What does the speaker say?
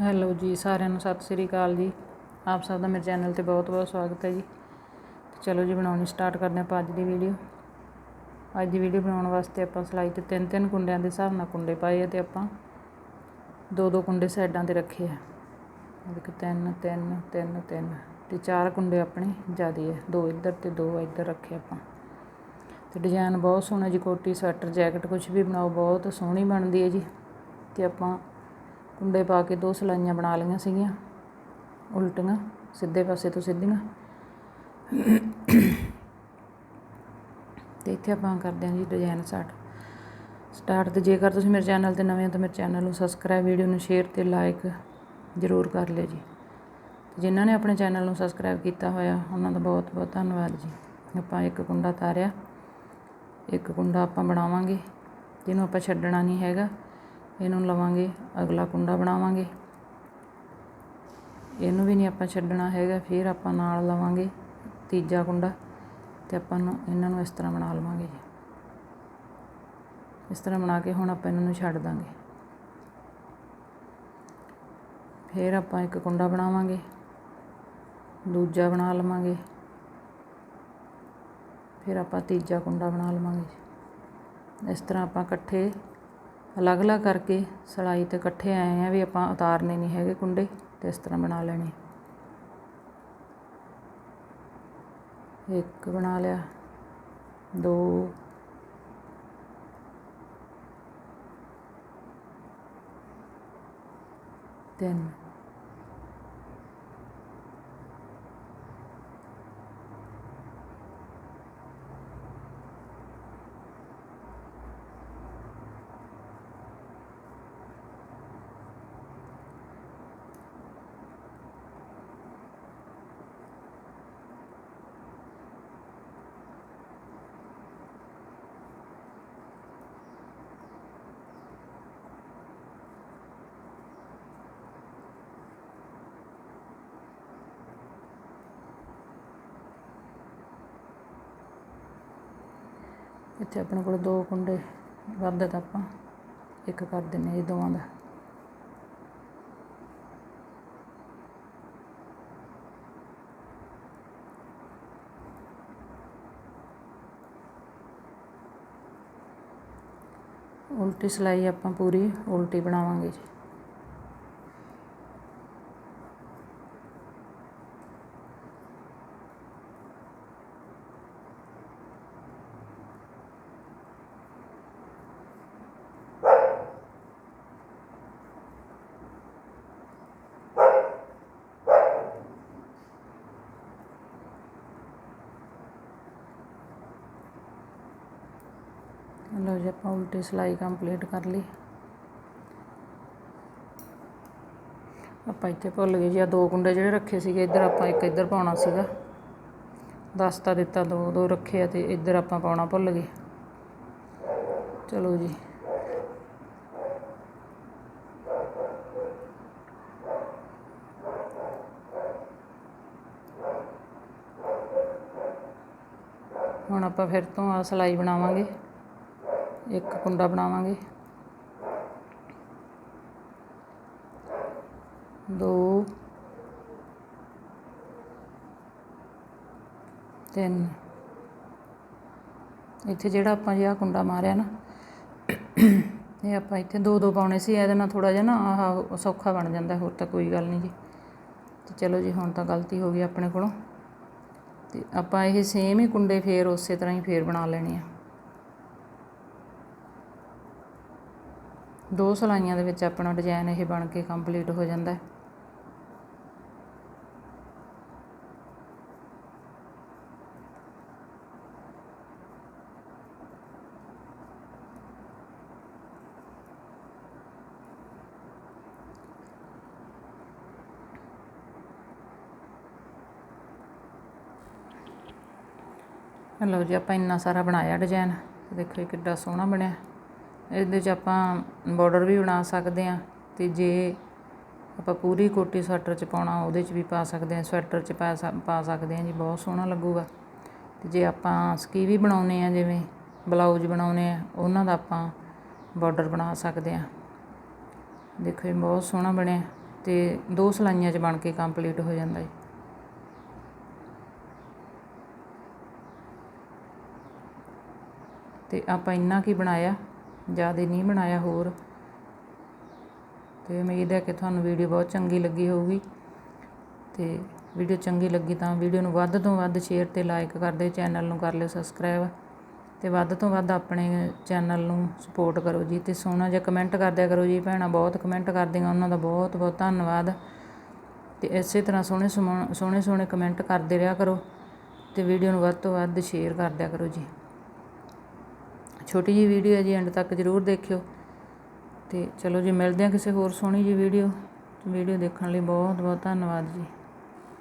Hello ਜੀ, ਸਾਰਿਆਂ ਨੂੰ ਸਤਿ ਸ੍ਰੀ ਅਕਾਲ ਜੀ। ਆਪ ਸਭ ਦਾ ਮੇਰੇ ਚੈਨਲ ਤੇ ਬਹੁਤ ਬਹੁਤ ਸਵਾਗਤ ਹੈ ਜੀ। ਤੇ ਚਲੋ ਜੀ, ਬਣਾਉਣੀ ਸਟਾਰਟ ਕਰਦੇ ਆਪਾਂ ਅੱਜ ਦੀ ਵੀਡੀਓ। ਅੱਜ ਦੀ ਵੀਡੀਓ ਬਣਾਉਣ ਵਾਸਤੇ ਆਪਾਂ ਸਲਾਈ ਤੇ ਤਿੰਨ ਤਿੰਨ ਕੁੰਡਿਆਂ ਦੇ ਹਿਸਾਬ ਨਾਲ ਕੁੰਡੇ ਪਾਏ ਆ ਤੇ ਆਪਾਂ ਦੋ ਦੋ ਕੁੰਡੇ ਸਾਈਡਾਂ ਤੇ ਰੱਖੇ ਆ। ਦੇਖੋ, ਤਿੰਨ ਤਿੰਨ ਤਿੰਨ ਤਿੰਨ ਤੇ ਚਾਰ ਕੁੰਡੇ ਆਪਣੇ ਜ਼ਿਆਦੇ ਆ। ਦੋ ਇੱਧਰ ਤੇ ਦੋ ਇੱਧਰ ਰੱਖੇ ਆਪਾਂ। ਤੇ ਡਿਜ਼ਾਈਨ ਬਹੁਤ ਸੋਹਣਾ ਜੀ, ਕੋਟੀ, ਸਵੈਟਰ, ਜੈਕਟ ਕੁਝ ਵੀ ਬਣਾਓ, ਬਹੁਤ ਸੋਹਣੀ ਬਣਦੀ ਹੈ ਜੀ। ਤੇ ਆਪਾਂ ਕੁੰਡੇ ਪਾ ਕੇ ਦੋ ਸਲਾਈਆਂ ਬਣਾ ਲਈਆਂ ਸੀਗੀਆਂ, ਉਲਟੀਆਂ, ਸਿੱਧੇ ਪਾਸੇ ਤੋਂ ਸਿੱਧੀਆਂ। ਤੇ ਇੱਥੇ ਆਪਾਂ ਕਰਦੇ ਹਾਂ ਜੀ ਡਿਜ਼ਾਈਨ ਸਟਾਰਟ ਸਟਾਰਟ ਤੇ ਜੇਕਰ ਤੁਸੀਂ ਮੇਰੇ ਚੈਨਲ ਤੇ ਨਵੇਂ ਹੋ ਤਾਂ ਮੇਰੇ ਚੈਨਲ ਨੂੰ ਸਬਸਕ੍ਰਾਈਬ ਵੀਡੀਓ ਨੂੰ ਸ਼ੇਅਰ ਤੇ ਲਾਈਕ ਜ਼ਰੂਰ ਕਰ ਲਿਓ ਜੀ। ਜਿਨ੍ਹਾਂ ਨੇ ਆਪਣੇ ਚੈਨਲ ਨੂੰ ਸਬਸਕ੍ਰਾਈਬ ਕੀਤਾ ਹੋਇਆ, ਉਹਨਾਂ ਦਾ ਬਹੁਤ ਬਹੁਤ ਧੰਨਵਾਦ ਜੀ। ਆਪਾਂ ਇੱਕ ਕੁੰਡਾ ਤਾਰਿਆ, ਇੱਕ ਕੁੰਡਾ ਆਪਾਂ ਬਣਾਵਾਂਗੇ, ਜਿਹਨੂੰ ਆਪਾਂ ਛੱਡਣਾ ਨਹੀਂ ਹੈਗਾ। ਇਹਨੂੰ ਲਵਾਂਗੇ, ਅਗਲਾ ਕੁੰਡਾ ਬਣਾਵਾਂਗੇ। ਇਹਨੂੰ ਵੀ ਨਹੀਂ ਆਪਾਂ ਛੱਡਣਾ ਹੈਗਾ, ਫਿਰ ਆਪਾਂ ਨਾਲ ਲਵਾਂਗੇ ਤੀਜਾ ਕੁੰਡਾ ਤੇ ਆਪਾਂ ਨੂੰ ਇਹਨਾਂ ਨੂੰ ਇਸ ਤਰ੍ਹਾਂ ਬਣਾ ਲਵਾਂਗੇ ਜੀ। ਇਸ ਤਰ੍ਹਾਂ ਬਣਾ ਕੇ ਹੁਣ ਆਪਾਂ ਇਹਨਾਂ ਨੂੰ ਛੱਡ ਦਾਂਗੇ। ਫਿਰ ਆਪਾਂ ਇੱਕ ਕੁੰਡਾ ਬਣਾਵਾਂਗੇ, ਦੂਜਾ ਬਣਾ ਲਵਾਂਗੇ, ਫਿਰ ਆਪਾਂ ਤੀਜਾ ਕੁੰਡਾ ਬਣਾ ਲਵਾਂਗੇ ਇਸ ਤਰ੍ਹਾਂ ਆਪਾਂ ਇਕੱਠੇ ਅਲੱਗ-ਅਲੱਗ ਕਰਕੇ ਸਿਲਾਈ ਤੇ ਇਕੱਠੇ ਆਏ ਆ ਵੀ ਆਪਾਂ ਉਤਾਰਨੇ ਨਹੀਂ ਹੈਗੇ ਕੁੰਡੇ ਅਤੇ ਇਸ ਤਰ੍ਹਾਂ ਬਣਾ ਲੈਣੇ ਇੱਕ ਬਣਾ ਲਿਆ, ਦੋ, ਤਿੰਨ। ਇੱਥੇ ਆਪਣੇ ਕੋਲ ਦੋ ਕੁੰਡੇ ਵੱਧ ਤਾਂ ਆਪਾਂ ਇੱਕ ਕਰ ਦਿੰਨੇ ਜੀ ਦੋਵਾਂ ਦਾ। ਉਲਟੀ ਸਲਾਈ ਆਪਾਂ ਪੂਰੀ ਉਲਟੀ ਬਣਾਵਾਂਗੇ ਜੀ। ਲਓ ਜੀ, ਆਪਾਂ ਉਲਟੀ ਸਿਲਾਈ ਕੰਪਲੀਟ ਕਰ ਲਈ। ਆਪਾਂ ਇੱਥੇ ਭੁੱਲ ਗਏ ਜੀ ਆ ਦੋ ਕੁੰਡੇ ਜਿਹੜੇ ਰੱਖੇ ਸੀਗੇ, ਇੱਧਰ ਆਪਾਂ ਇੱਕ ਇੱਧਰ ਪਾਉਣਾ ਸੀਗਾ। ਦੱਸ ਤਾਂ ਦਿੱਤਾ, ਦੋ ਦੋ ਰੱਖੇ ਆ ਤੇ ਇੱਧਰ ਆਪਾਂ ਪਾਉਣਾ ਭੁੱਲ ਗਏ। ਚਲੋ ਜੀ। ਹੁਣ ਆਪਾਂ ਫਿਰ ਤੋਂ ਆ ਸਲਾਈ ਬਣਾਵਾਂਗੇ। ਇੱਕ ਕੁੰਡਾ ਬਣਾਵਾਂਗੇ। ਦੋ, ਤਿੰਨ। ਇੱਥੇ ਜਿਹੜਾ ਆਪਾਂ ਜਿਹਾ ਕੁੰਡਾ ਮਾਰਿਆ ਨਾ, ਇਹ ਆਪਾਂ ਇੱਥੇ ਦੋ ਦੋ ਪਾਉਣੇ ਸੀ, ਇਹਦੇ ਨਾਲ ਥੋੜਾ ਜਿਹਾ ਨਾ ਆਹ ਸੌਖਾ ਬਣ ਜਾਂਦਾ, ਹੋਰ ਤਾਂ ਕੋਈ ਗੱਲ ਨਹੀਂ ਜੀ। ਤੇ ਚਲੋ ਜੀ, ਹੁਣ ਤਾਂ ਗਲਤੀ ਹੋ ਗਈ ਆਪਣੇ ਕੋਲੋਂ। ਤੇ ਆਪਾਂ ਇਹ ਸੇਮ ਹੀ ਕੁੰਡੇ ਫੇਰ ਉਸੇ ਤਰ੍ਹਾਂ ਹੀ ਫੇਰ ਬਣਾ ਲੈਣੇ ਆ। ਦੋ ਸਲਾਈਆਂ ਦੇ ਵਿੱਚ ਆਪਣਾ ਡਿਜ਼ਾਈਨ ਇਹ ਬਣ ਕੇ ਕੰਪਲੀਟ ਹੋ ਜਾਂਦਾ ਹੈ। ਲਓ ਜੀ, ਆਪਾਂ ਇੰਨਾ ਸਾਰਾ ਬਣਾਇਆ ਡਿਜ਼ਾਈਨ ਦੇਖੋ ਇਹ ਕਿੱਡਾ ਸੋਹਣਾ ਬਣਿਆ। ਇਹਦੇ 'ਚ ਆਪਾਂ ਬਾਰਡਰ ਵੀ ਬਣਾ ਸਕਦੇ ਹਾਂ ਅਤੇ ਜੇ ਆਪਾਂ ਪੂਰੀ ਕੋਟੀ ਸਵੈਟਰ 'ਚ ਪਾਉਣਾ, ਉਹਦੇ 'ਚ ਵੀ ਪਾ ਸਕਦੇ ਹਾਂ, ਸਵੈਟਰ 'ਚ ਪਾ ਸਕ- ਪਾ ਸਕਦੇ ਹਾਂ ਜੀ, ਬਹੁਤ ਸੋਹਣਾ ਲੱਗੂਗਾ। ਅਤੇ ਜੇ ਆਪਾਂ ਸਕੀ ਵੀ ਬਣਾਉਂਦੇ ਹਾਂ, ਜਿਵੇਂ ਬਲਾਊਜ਼ ਬਣਾਉਂਦੇ ਹਾਂ, ਉਹਨਾਂ ਦਾ ਆਪਾਂ ਬਾਰਡਰ ਬਣਾ ਸਕਦੇ ਹਾਂ। ਦੇਖੋ ਜੀ, ਬਹੁਤ ਸੋਹਣਾ ਬਣਿਆ ਅਤੇ ਦੋ ਸਲਾਈਆਂ 'ਚ ਬਣ ਕੇ ਕੰਪਲੀਟ ਹੋ ਜਾਂਦਾ ਜੀ। ਤੇ ਆਪਾਂ ਇੰਨਾ ਕੀ ਬਣਾਇਆ ਜ਼ਿਆਦਾ ਨਹੀਂ ਬਣਾਇਆ ਹੋਰ। ਤੇ ਉਮੀਦ ਹੈ ਕਿ ਤੁਹਾਨੂੰ ਵੀਡੀਓ ਬਹੁਤ ਚੰਗੀ ਲੱਗੀ ਹੋਊਗੀ। ਤੇ ਵੀਡੀਓ ਚੰਗੀ ਲੱਗੀ ਤਾਂ ਵੀਡੀਓ ਨੂੰ ਵੱਧ ਤੋਂ ਵੱਧ ਸ਼ੇਅਰ ਤੇ ਲਾਈਕ ਕਰ ਦਿਓ, ਚੈਨਲ ਨੂੰ ਕਰ ਲਿਓ ਸਬਸਕ੍ਰਾਈਬ। ਤੇ ਵੱਧ ਤੋਂ ਵੱਧ ਆਪਣੇ ਚੈਨਲ ਨੂੰ ਸਪੋਰਟ ਕਰੋ ਜੀ ਤੇ ਸੋਹਣਾ ਜਿਹਾ ਕਮੈਂਟ ਕਰਦਿਆ ਕਰੋ ਜੀ ਭੈਣਾਂ, ਬਹੁਤ ਕਮੈਂਟ ਕਰਦੀਆਂ ਉਹਨਾਂ ਦਾ ਬਹੁਤ ਬਹੁਤ ਧੰਨਵਾਦ। ਤੇ ਇਸੇ ਤਰ੍ਹਾਂ ਸੋਹਣੇ ਸਮਾ- ਸੋਹਣੇ ਸੋਹਣੇ ਕਮੈਂਟ ਕਰਦੇ ਰਿਹਾ ਕਰੋ ਤੇ ਵੀਡੀਓ ਨੂੰ ਵੱਧ ਤੋਂ ਵੱਧ ਸ਼ੇਅਰ ਕਰਦਿਆ ਕਰੋ ਜੀ। ਛੋਟੀ ਜੀ ਵੀਡੀਓ ਹੈ ਜੀ ਐਂਡ ਤੱਕ ਜ਼ਰੂਰ ਦੇਖਿਓ। ਤੇ ਚਲੋ ਜੀ, ਮਿਲਦੇ ਹਾਂ ਕਿਸੇ ਹੋਰ ਸੋਹਣੀ ਜੀ ਵੀਡੀਓ। ਵੀਡੀਓ ਦੇਖਣ ਲਈ ਬਹੁਤ ਬਹੁਤ ਧੰਨਵਾਦ ਜੀ।